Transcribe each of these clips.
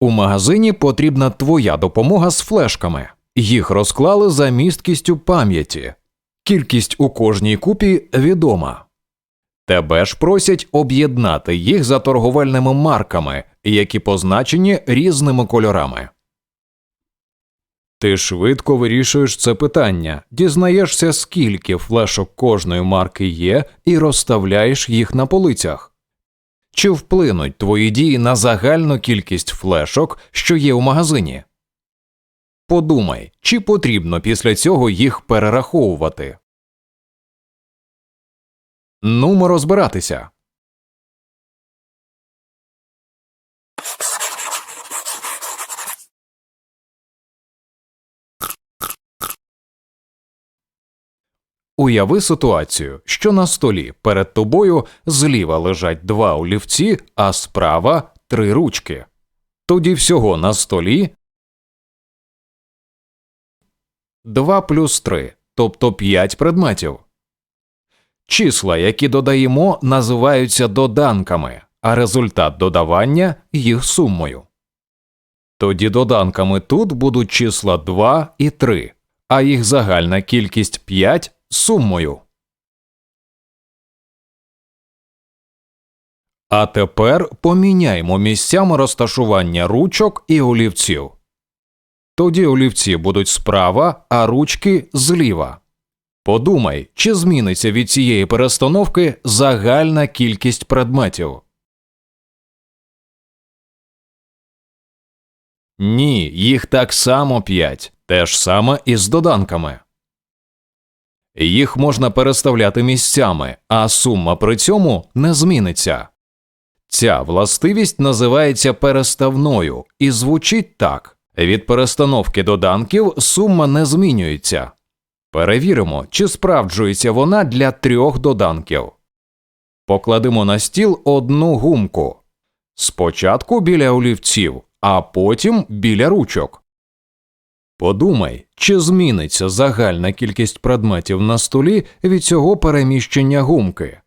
У магазині потрібна твоя допомога з флешками. Їх розклали за місткістю пам'яті. Кількість у кожній купі відома. Тебе ж просять об'єднати їх за торговельними марками, які позначені різними кольорами. Ти швидко вирішуєш це питання, дізнаєшся, скільки флешок кожної марки є, і розставляєш їх на полицях. Чи вплинуть твої дії на загальну кількість флешок, що є у магазині? Подумай, чи потрібно після цього їх перераховувати. Нумо розбиратися. Уяви ситуацію, що на столі перед тобою зліва лежать два олівці, а справа три ручки. Тоді всього на столі 2 плюс 3, тобто 5 предметів. Числа, які додаємо, називаються доданками, а результат додавання їх сумою. Тоді доданками тут будуть числа 2 і 3, а їх загальна кількість 5 сумою. А тепер поміняймо місцями розташування ручок і олівців. Тоді олівці будуть справа, а ручки зліва. Подумай, чи зміниться від цієї перестановки загальна кількість предметів. Ні, їх так само 5, те ж саме і з доданками. Їх можна переставляти місцями, а сума при цьому не зміниться. Ця властивість називається переставною і звучить так від перестановки доданків сума не змінюється. Перевіримо, чи справджується вона для трьох доданків. Покладемо на стіл одну гумку. Спочатку біля олівців, а потім біля ручок. Подумай, чи зміниться загальна кількість предметів на столі від цього переміщення гумки.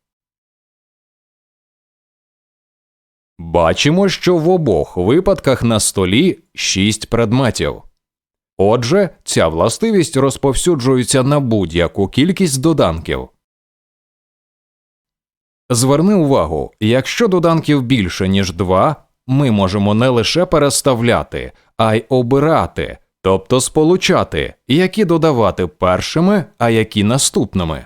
Бачимо, що в обох випадках на столі 6 предметів. Отже, ця властивість розповсюджується на будь-яку кількість доданків. Зверни увагу, якщо доданків більше, ніж 2, ми можемо не лише переставляти, а й обирати, тобто сполучати, які додавати першими, а які наступними.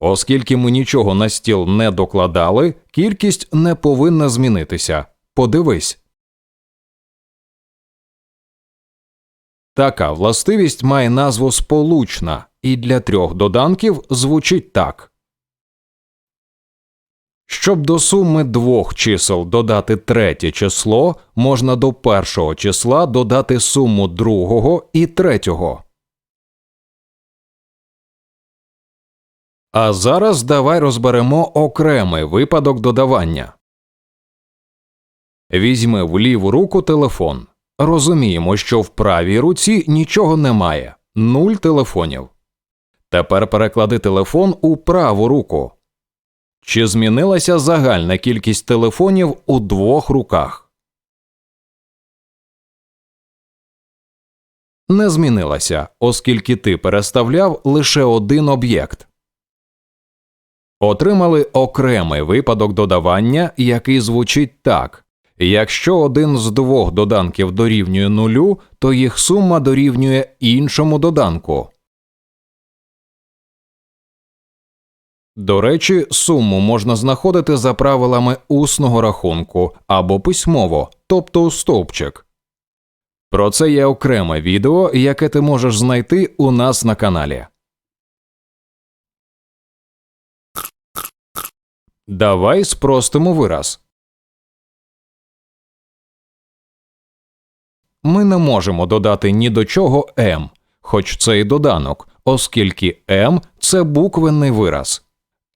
Оскільки ми нічого на стіл не докладали, кількість не повинна змінитися. Подивись. Така властивість має назву сполучна і для трьох доданків звучить так. Щоб до суми двох чисел додати третє число, можна до першого числа додати суму другого і третього. А зараз давай розберемо окремий випадок додавання. Візьми в ліву руку телефон. Розуміємо, що в правій руці нічого немає нуль телефонів. Тепер переклади телефон у праву руку. Чи змінилася загальна кількість телефонів у двох руках? Не змінилася, оскільки ти переставляв лише один об'єкт. Отримали окремий випадок додавання, який звучить так якщо один з двох доданків дорівнює нулю, то їх сума дорівнює іншому доданку. До речі, суму можна знаходити за правилами усного рахунку або письмово, тобто стовпчик. Про це є окреме відео, яке ти можеш знайти у нас на каналі. Давай спростимо вираз. Ми не можемо додати ні до чого m, хоч це і доданок, оскільки m – це буквенний вираз.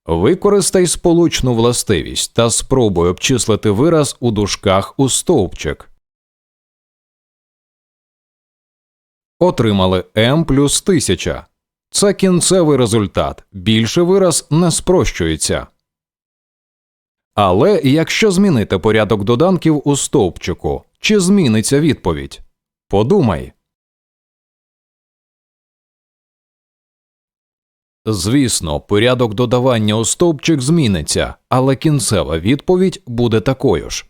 Використай сполучну властивість та спробуй обчислити вираз у дужках у стовпчик. Отримали m плюс 1000. Це кінцевий результат. Більше вираз не спрощується. Але якщо змінити порядок доданків у стовпчику, чи зміниться відповідь? Подумай. Звісно, порядок додавання у стовпчик зміниться, але кінцева відповідь буде такою ж.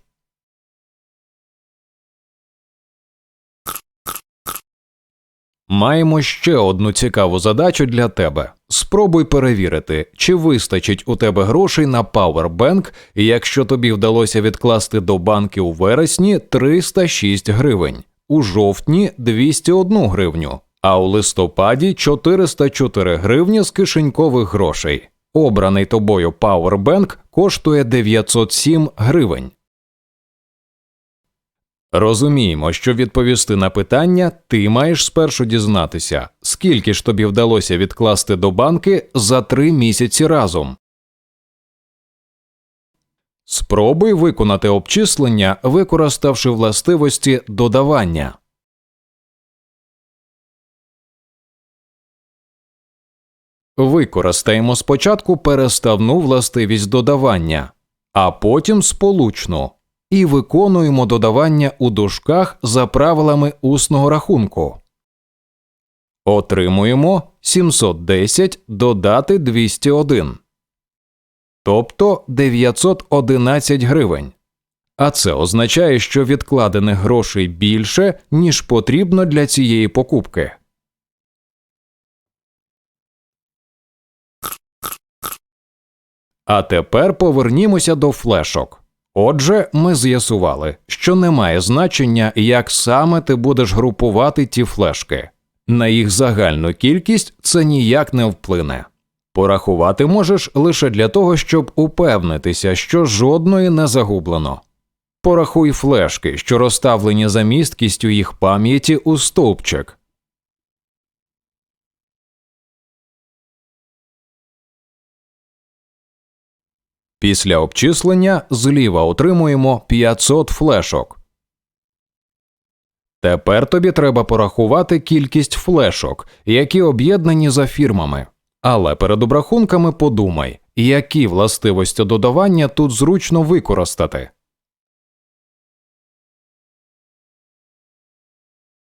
Маємо ще одну цікаву задачу для тебе. Спробуй перевірити, чи вистачить у тебе грошей на Powerbank, якщо тобі вдалося відкласти до банки у вересні 306 гривень, у жовтні 201 гривню, а у листопаді 404 гривні з кишенькових грошей. Обраний тобою Powerbank коштує 907 гривень. Розуміємо, що відповісти на питання ти маєш спершу дізнатися, скільки ж тобі вдалося відкласти до банки за три місяці разом. Спробуй виконати обчислення, використавши властивості додавання. Використаємо спочатку переставну властивість додавання, а потім сполучну і виконуємо додавання у дужках за правилами усного рахунку. Отримуємо 710 додати 201, тобто 911 гривень. А це означає, що відкладених грошей більше, ніж потрібно для цієї покупки. А тепер повернімося до флешок. Отже, ми з'ясували, що немає значення, як саме ти будеш групувати ті флешки. На їх загальну кількість це ніяк не вплине. Порахувати можеш лише для того, щоб упевнитися, що жодної не загублено. Порахуй флешки, що розставлені за місткістю їх пам'яті у стовпчик. Після обчислення зліва отримуємо 500 флешок. Тепер тобі треба порахувати кількість флешок, які об'єднані за фірмами. Але перед обрахунками подумай, які властивості додавання тут зручно використати.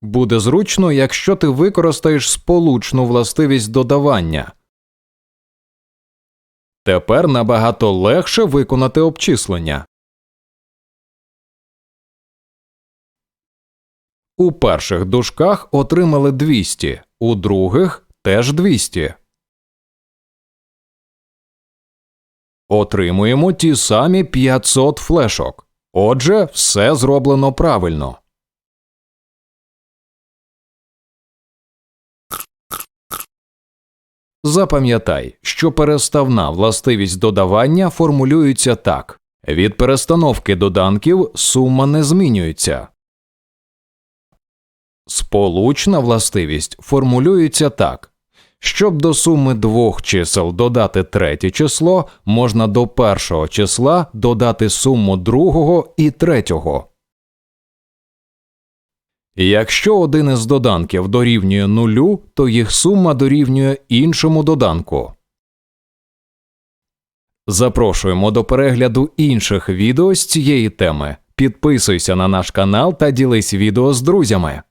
Буде зручно, якщо ти використаєш сполучну властивість додавання. Тепер набагато легше виконати обчислення. У перших дужках отримали 200, у других теж 200. Отримуємо ті самі 500 флешок. Отже, все зроблено правильно. Запам'ятай, що переставна властивість додавання формулюється так: від перестановки доданків сума не змінюється. Сполучна властивість формулюється так. Щоб до суми двох чисел додати третє число, можна до першого числа додати суму другого і третього. Якщо один із доданків дорівнює нулю, то їх сума дорівнює іншому доданку. Запрошуємо до перегляду інших відео з цієї теми. Підписуйся на наш канал та ділись відео з друзями.